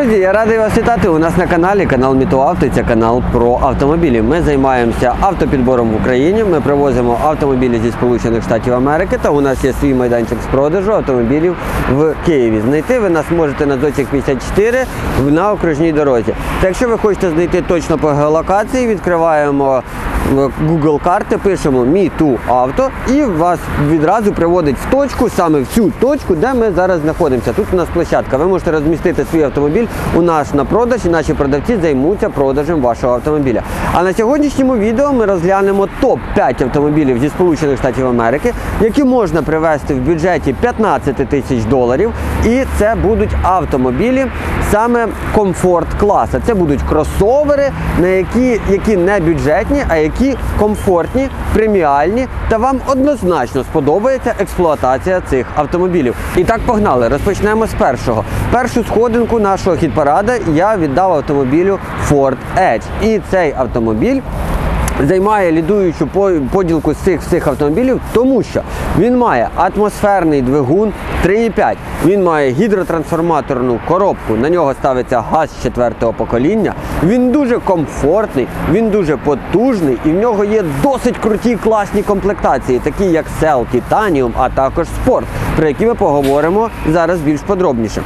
Друзі, я радий вас вітати у нас на каналі, канал Мітоавто, це канал про автомобілі. Ми займаємося автопідбором в Україні. Ми привозимо автомобілі зі Сполучених Штатів Америки. Та у нас є свій майданчик з продажу автомобілів в Києві. Знайти ви нас можете на Зоцік 54 на окружній дорозі. Та якщо ви хочете знайти точно по геолокації, відкриваємо Google карти, пишемо мій ту авто і вас відразу приводить в точку, саме в цю точку, де ми зараз знаходимося. Тут у нас площадка. Ви можете розмістити свій автомобіль у нас на продаж, і наші продавці займуться продажем вашого автомобіля. А на сьогоднішньому відео ми розглянемо топ-5 автомобілів зі Сполучених Штатів Америки, які можна привезти в бюджеті 15 тисяч доларів. І це будуть автомобілі саме комфорт класа. Це будуть кросовери, на які, які не бюджетні, а які комфортні, преміальні, та вам однозначно сподобається експлуатація цих автомобілів. І так погнали. Розпочнемо з першого. Першу сходинку нашого хіт-парада я віддав автомобілю Ford Edge. І цей автомобіль займає лідуючу поділку з цих всіх автомобілів, тому що він має атмосферний двигун 3,5. Він має гідротрансформаторну коробку. На нього ставиться газ четвертого покоління. Він дуже комфортний, він дуже потужний і в нього є досить круті класні комплектації, такі як Cell, Titanium, а також Sport, про які ми поговоримо зараз більш подробніше.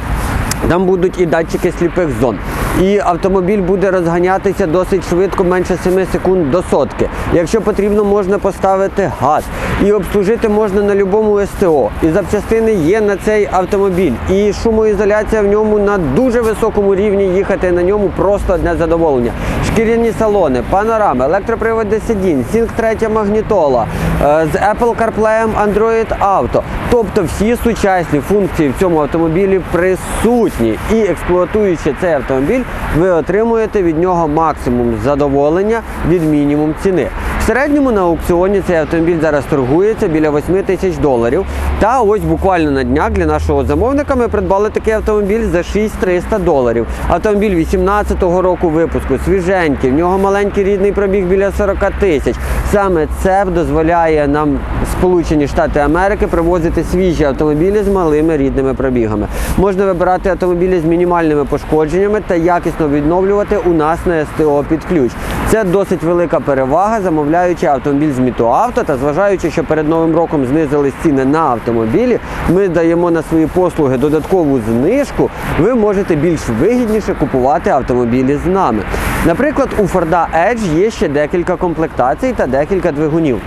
Там будуть і датчики сліпих зон. І автомобіль буде розганятися досить швидко, менше 7 секунд до сотки. Якщо потрібно, можна поставити газ. І обслужити можна на будь-якому СТО. І запчастини є на цей автомобіль. І шумоізоляція в ньому на дуже високому рівні. Їхати на ньому просто одне задоволення. Шкіряні салони, панорами, електроприводи сидінь, Sync 3 магнітола, е, з Apple CarPlay, Android Auto. Тобто всі сучасні функції в цьому автомобілі присутні. І експлуатуючи цей автомобіль, ви отримуєте від нього максимум задоволення від мінімум ціни. Середньому на аукціоні цей автомобіль зараз торгується біля 8 тисяч доларів. Та ось буквально на днях для нашого замовника ми придбали такий автомобіль за 6300 доларів. Автомобіль 18-го року випуску, свіженький, в нього маленький рідний пробіг біля 40 тисяч. Саме це дозволяє нам Сполучені Штати Америки привозити свіжі автомобілі з малими рідними пробігами. Можна вибирати автомобілі з мінімальними пошкодженнями та якісно відновлювати у нас на СТО під ключ. Це досить велика перевага, замовляючи автомобіль з Мітоавто та зважаючи, що перед новим роком знизились ціни на автомобілі, ми даємо на свої послуги додаткову знижку. Ви можете більш вигідніше купувати автомобілі з нами. Наприклад, у Ford Edge є ще декілька комплектацій та декілька двигунів.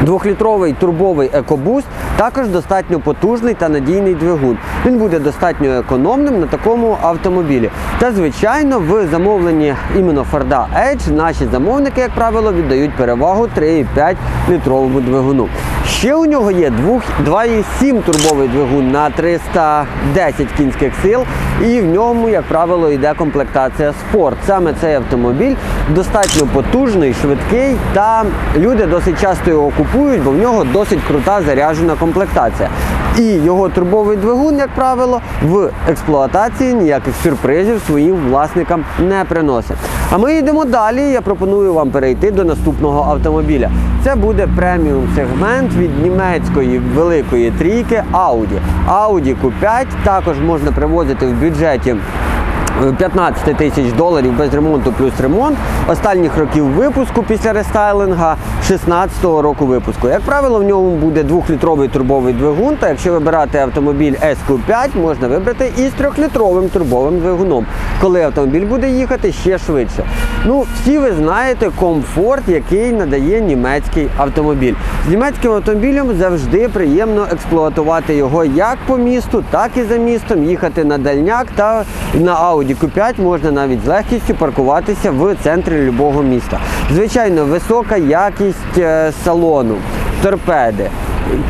Двохлітровий турбовий EcoBoost також достатньо потужний та надійний двигун. Він буде достатньо економним на такому автомобілі. Та звичайно, в замовленні іменно Ford Edge наші замовники, як правило, віддають перевагу 3,5 літровому двигуну. Ще у нього є двох- 2,7 турбовий двигун на 310 кінських сил, і в ньому, як правило, йде комплектація спорт. Саме цей автомобіль достатньо потужний, швидкий, та люди досить часто його купують, бо в нього досить крута заряджена комплектація. І його турбовий двигун, як правило, в експлуатації ніяких сюрпризів своїм власникам не приносить. А ми йдемо далі. Я пропоную вам перейти до наступного автомобіля. Це буде преміум сегмент від німецької великої трійки Audi. Audi Q5 також можна привозити в бюджеті 15 тисяч доларів без ремонту плюс ремонт останніх років випуску після рестайлинга 16-го року випуску. Як правило, в ньому буде 2-літровий турбовий двигун. Та якщо вибирати автомобіль SQ5, можна вибрати із 3-літровим турбовим двигуном, коли автомобіль буде їхати ще швидше. Ну, всі ви знаєте комфорт, який надає німецький автомобіль. З німецьким автомобілем завжди приємно експлуатувати його як по місту, так і за містом, їхати на дальняк та на Audi Q5 можна навіть з легкістю паркуватися в центрі любого міста. Звичайно, висока якість е, салону, торпеди,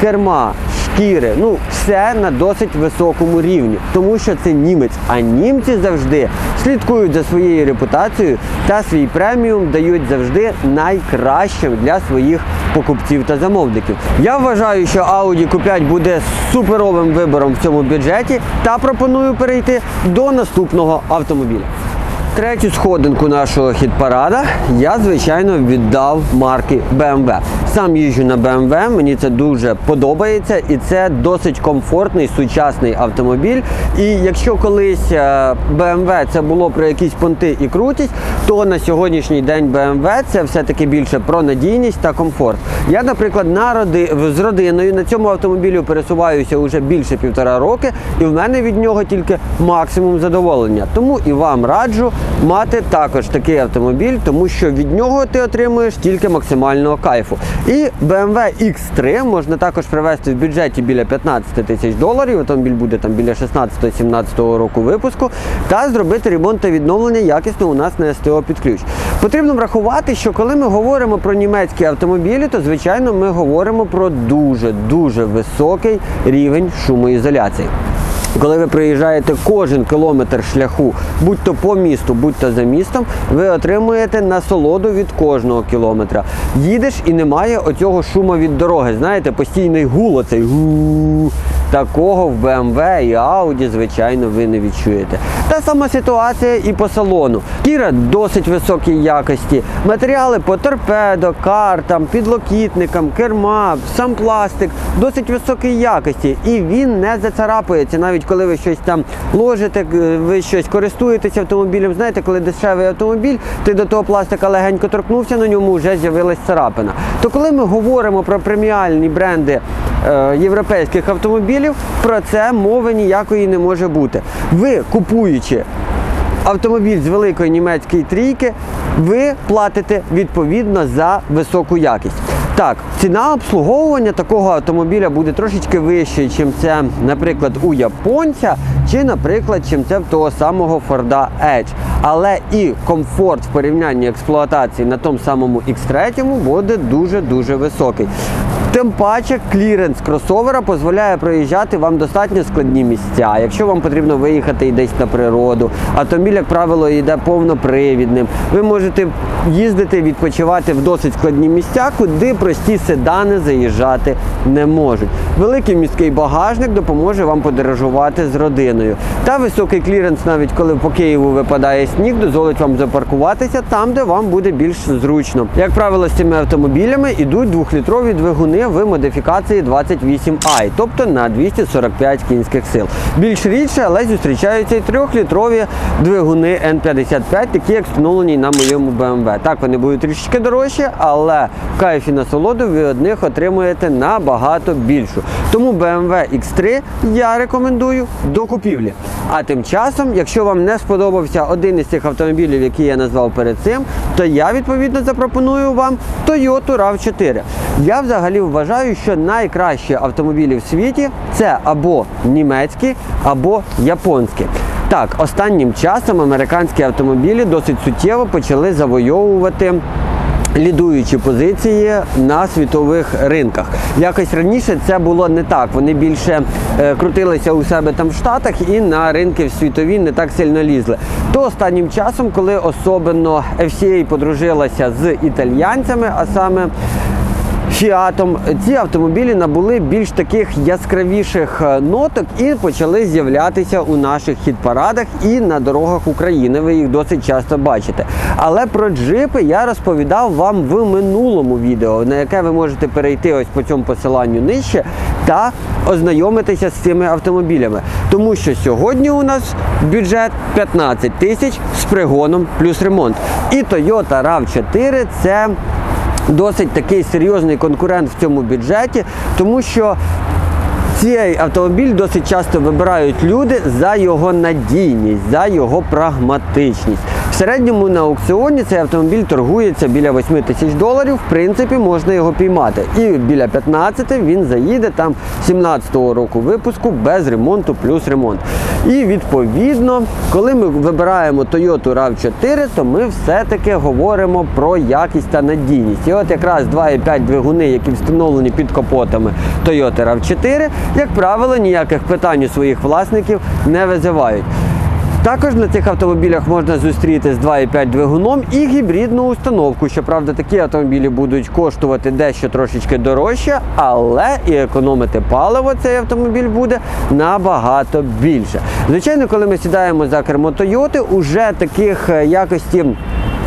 керма. Шкіри, ну все на досить високому рівні, тому що це німець. А німці завжди слідкують за своєю репутацією та свій преміум дають завжди найкращим для своїх покупців та замовників. Я вважаю, що Audi Q5 буде суперовим вибором в цьому бюджеті та пропоную перейти до наступного автомобіля. Третю сходинку нашого хіт-парада я, звичайно, віддав марки BMW. Сам їжджу на BMW, мені це дуже подобається і це досить комфортний сучасний автомобіль. І якщо колись е, BMW це було про якісь понти і крутість, то на сьогоднішній день BMW це все-таки більше про надійність та комфорт. Я, наприклад, на роди... з родиною на цьому автомобілі пересуваюся вже більше півтора роки, і в мене від нього тільки максимум задоволення. Тому і вам раджу мати також такий автомобіль, тому що від нього ти отримуєш тільки максимального кайфу. І BMW X3 можна також привезти в бюджеті біля 15 тисяч доларів. Автомобіль буде там біля 16-17 року випуску, та зробити ремонт та відновлення якісно у нас на СТО під ключ. Потрібно врахувати, що коли ми говоримо про німецькі автомобілі, то звичайно ми говоримо про дуже дуже високий рівень шумоізоляції. Коли ви проїжджаєте кожен кілометр шляху, будь то по місту, будь то за містом, ви отримуєте насолоду від кожного кілометра. Їдеш і немає оцього шуму від дороги. Знаєте, постійний гул, оцей гу. Такого в BMW і Audi, звичайно, ви не відчуєте. Та сама ситуація і по салону. Кіра досить високій якості. Матеріали по торпедо, картам, підлокітникам, керма, сам пластик досить високої якості. І він не зацарапується, навіть коли ви щось там ложите, е, ви щось користуєтеся автомобілем. Знаєте, коли дешевий автомобіль, ти до того пластика легенько торкнувся, на ньому вже з'явилась царапина. То коли ми говоримо про преміальні бренди європейських автомобілів, про це мови ніякої не може бути. Ви купуючи автомобіль з великої німецької трійки, ви платите відповідно за високу якість. Так, ціна обслуговування такого автомобіля буде трошечки вищою, чим це, наприклад, у японця, чи, наприклад, чим це в того самого Ford Edge. Але і комфорт в порівнянні експлуатації на тому самому X3 буде дуже-дуже високий. Тим паче кліренс кросовера дозволяє проїжджати вам достатньо складні місця. Якщо вам потрібно виїхати і десь на природу, автомобіль, як правило, йде повнопривідним. Ви можете їздити, відпочивати в досить складні місця, куди прості седани заїжджати не можуть. Великий міський багажник допоможе вам подорожувати з родиною. Та високий кліренс, навіть коли по Києву випадає сніг, дозволить вам запаркуватися там, де вам буде більш зручно. Як правило, з цими автомобілями йдуть двохлітрові двигуни в модифікації 28i, тобто на 245 кінських сил. Більш рідше, але зустрічаються і трьохлітрові двигуни N55, такі як встановлені на моєму BMW. Так, вони будуть трішечки дорожчі, але кайф і насолоду ви від них отримуєте набагато більшу. Тому BMW X3 я рекомендую до купівлі. А тим часом, якщо вам не сподобався один із цих автомобілів, які я назвав перед цим, то я відповідно запропоную вам Toyota RAV4. Я взагалі вважаю, що найкращі автомобілі в світі це або німецькі, або японські. Так, останнім часом американські автомобілі досить суттєво почали завойовувати лідуючі позиції на світових ринках. Якось раніше це було не так. Вони більше е, крутилися у себе там в Штатах і на ринки світові не так сильно лізли. То останнім часом, коли особливо FCA подружилася з італьянцями, а саме Фіатом ці автомобілі набули більш таких яскравіших е, ноток і почали з'являтися у наших хіт-парадах і на дорогах України. Ви їх досить часто бачите. Але про джипи я розповідав вам в минулому відео, на яке ви можете перейти ось по цьому посиланню нижче та ознайомитися з цими автомобілями. Тому що сьогодні у нас бюджет 15 тисяч з пригоном плюс ремонт. І Toyota RAV4 це досить такий серйозний конкурент в цьому бюджеті, тому що цей автомобіль досить часто вибирають люди за його надійність, за його прагматичність. Середньому на аукціоні цей автомобіль торгується біля 8 тисяч доларів. В принципі, можна його піймати. І біля 15 він заїде там 17-го року випуску без ремонту плюс ремонт. І відповідно, коли ми вибираємо Toyota RAV4, то ми все-таки говоримо про якість та надійність. І от якраз 2,5 двигуни, які встановлені під капотами Toyota RAV4, як правило, ніяких питань у своїх власників не визивають. Також на цих автомобілях можна зустріти з 2,5 двигуном і гібридну установку. Щоправда, такі автомобілі будуть коштувати дещо трошечки дорожче, але і економити паливо цей автомобіль буде набагато більше. Звичайно, коли ми сідаємо за кермо Тойоти, уже таких е, якості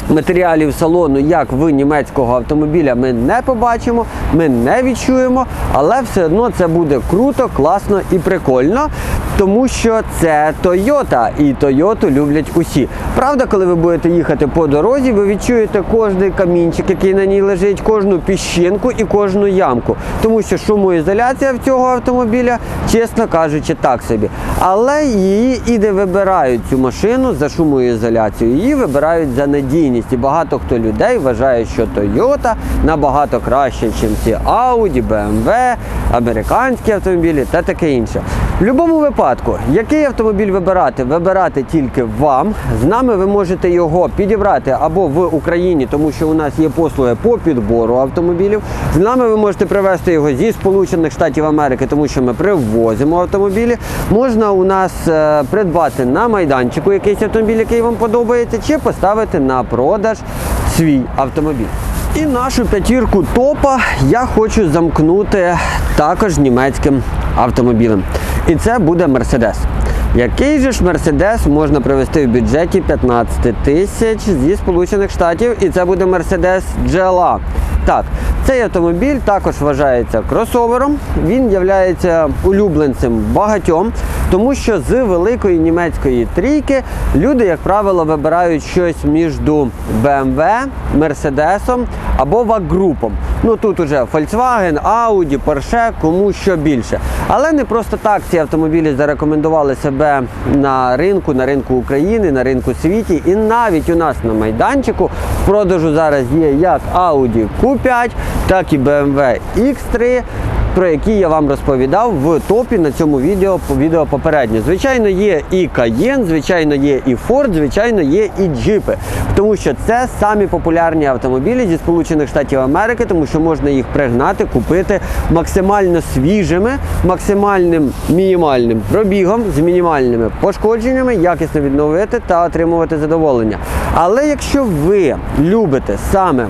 матеріалів салону, як в німецького автомобіля, ми не побачимо, ми не відчуємо, але все одно це буде круто, класно і прикольно, тому що це Toyota, і Toyota люблять усі. Правда, коли ви будете їхати по дорозі, ви відчуєте кожний камінчик, який на ній лежить, кожну піщинку і кожну ямку. Тому що шумоізоляція в цього автомобіля, чесно кажучи, так собі. Але її і не вибирають цю машину за шумоізоляцію. Її вибирають за надійність. І багато хто людей вважає, що Toyota набагато краще, ніж ці Audi, BMW, американські автомобілі та таке інше. В будь-якому випадку, який автомобіль вибирати, вибирати тільки вам. З нами ви можете його підібрати або в Україні, тому що у нас є послуги по підбору автомобілів. З нами ви можете привезти його зі Сполучених Штатів Америки, тому що ми привозимо автомобілі. Можна у нас е, придбати на майданчику якийсь автомобіль, який вам подобається, чи поставити на продаж свій автомобіль. І нашу п'ятірку топа я хочу замкнути також німецьким автомобілем. І це буде Мерседес. Який же ж Мерседес можна привезти в бюджеті 15 тисяч зі Сполучених Штатів, і це буде Мерседес GLA. Так, цей автомобіль також вважається кросовером. Він є улюбленцем багатьом, тому що з великої німецької трійки люди, як правило, вибирають щось між BMW, Мерседесом або вак-групом. Ну тут уже Volkswagen, Audi, Porsche, кому що більше. Але не просто так ці автомобілі зарекомендували себе на ринку, на ринку України, на ринку світі. І навіть у нас на майданчику в продажу зараз є як Audi Q5, так і BMW X3 про які я вам розповідав в топі на цьому відео відео попередньо. Звичайно, є і Cayenne, звичайно, є і Ford, звичайно, є і джипи. Тому що це самі популярні автомобілі зі Сполучених Штатів Америки, тому що можна їх пригнати, купити максимально свіжими, максимальним мінімальним пробігом, з мінімальними пошкодженнями, якісно відновити та отримувати задоволення. Але якщо ви любите саме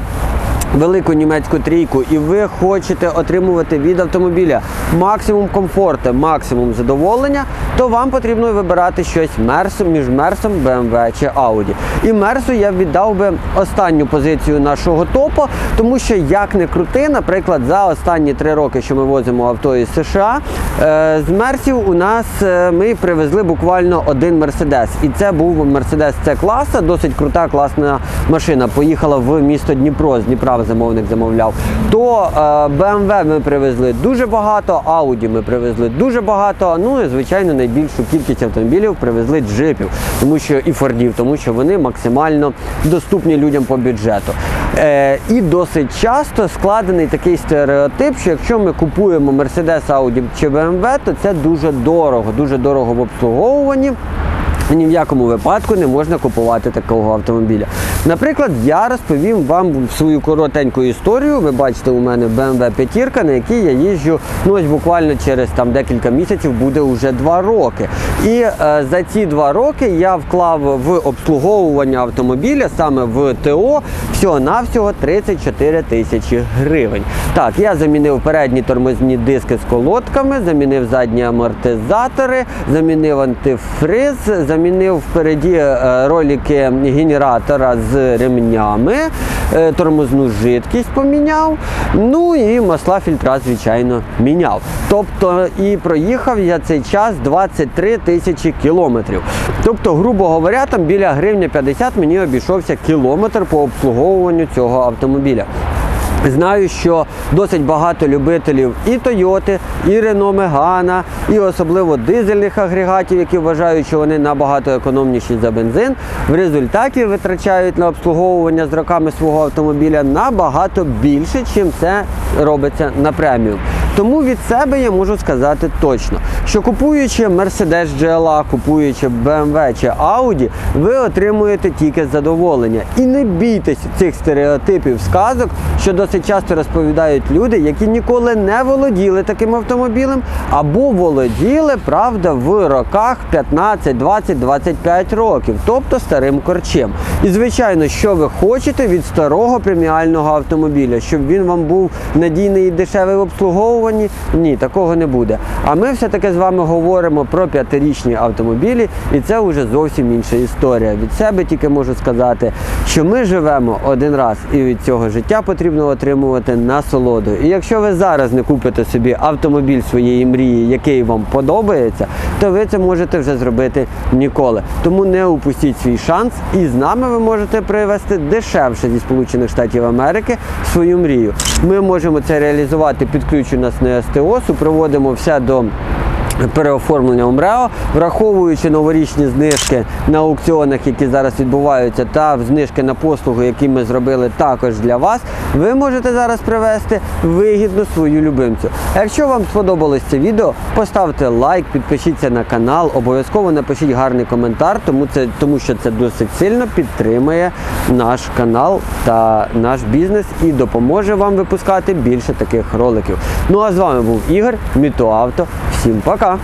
велику німецьку трійку, і ви хочете отримувати від автомобіля максимум комфорту, максимум задоволення, то вам потрібно вибирати щось мерсом між мерсом, BMW чи Audi. І мерсу я віддав би останню позицію нашого топу, тому що як не крути, наприклад, за останні три роки, що ми возимо авто із США, е, з мерсів у нас е, ми привезли буквально один мерседес. І це був мерседес С класа, досить крута, класна машина. Поїхала в місто Дніпро з Дніпра замовник замовляв. То е, BMW ми привезли дуже багато, Audi ми привезли дуже багато. Ну і звичайно найбільшу кількість автомобілів привезли джипів, тому що і фордів, тому що вони максимально доступні людям по бюджету. Е, І досить часто складений такий стереотип, що якщо ми купуємо Mercedes, Audi чи BMW, то це дуже дорого, дуже дорого в обслуговуванні. Ні в якому випадку не можна купувати такого автомобіля. Наприклад, я розповім вам свою коротеньку історію. Ви бачите, у мене BMW 5, на якій я їжджу ну ось буквально через там декілька місяців буде вже два роки. І е, за ці два роки я вклав в обслуговування автомобіля саме в ТО всього-навсього 34 тисячі гривень. Так, я замінив передні тормозні диски з колодками, замінив задні амортизатори, замінив антифриз, замінив впереді е, ролики генератора з ремнями, е, тормозну жидкість поміняв. Ну і масла фільтра, звичайно, міняв. Тобто і проїхав я цей час 23 тисячі кілометрів. Тобто, грубо говоря, там біля гривня 50 мені обійшовся кілометр по обслуговуванню цього автомобіля. Знаю, що досить багато любителів і Тойоти, і Рено Мегана, і особливо дизельних агрегатів, які вважають, що вони набагато економніші за бензин. В результаті витрачають на обслуговування з роками свого автомобіля набагато більше, чим це робиться на преміум. Тому від себе я можу сказати точно, що купуючи Mercedes GLA, купуючи BMW чи Audi, ви отримуєте тільки задоволення. І не бійтесь цих стереотипів сказок, що досить часто розповідають люди, які ніколи не володіли таким автомобілем, або володіли, правда, в роках 15, 20, 25 років, тобто старим корчем. І звичайно, що ви хочете від старого преміального автомобіля, щоб він вам був надійний і дешевий в обслуговуванні? Ні, такого не буде. А ми все-таки з вами говоримо про п'ятирічні автомобілі, і це вже зовсім інша історія. Від себе тільки можу сказати, що ми живемо один раз, і від цього життя потрібно отримувати насолоду. І якщо ви зараз не купите собі автомобіль своєї мрії, який вам подобається, то ви це можете вже зробити ніколи. Тому не упустіть свій шанс, і з нами ви можете привезти дешевше зі Сполучених Штатів Америки свою мрію. Ми можемо це реалізувати під нас СТО, супроводимо все до переоформлення ОМРЕО, враховуючи новорічні знижки на аукціонах, які зараз відбуваються, та знижки на послуги, які ми зробили також для вас, ви можете зараз привезти вигідно свою любимцю. А якщо вам сподобалось це відео, поставте лайк, підпишіться на канал, обов'язково напишіть гарний коментар, тому, це, тому що це досить сильно підтримує наш канал та наш бізнес і допоможе вам випускати більше таких роликів. Ну а з вами був Ігор, Мітоавто. Всім пока!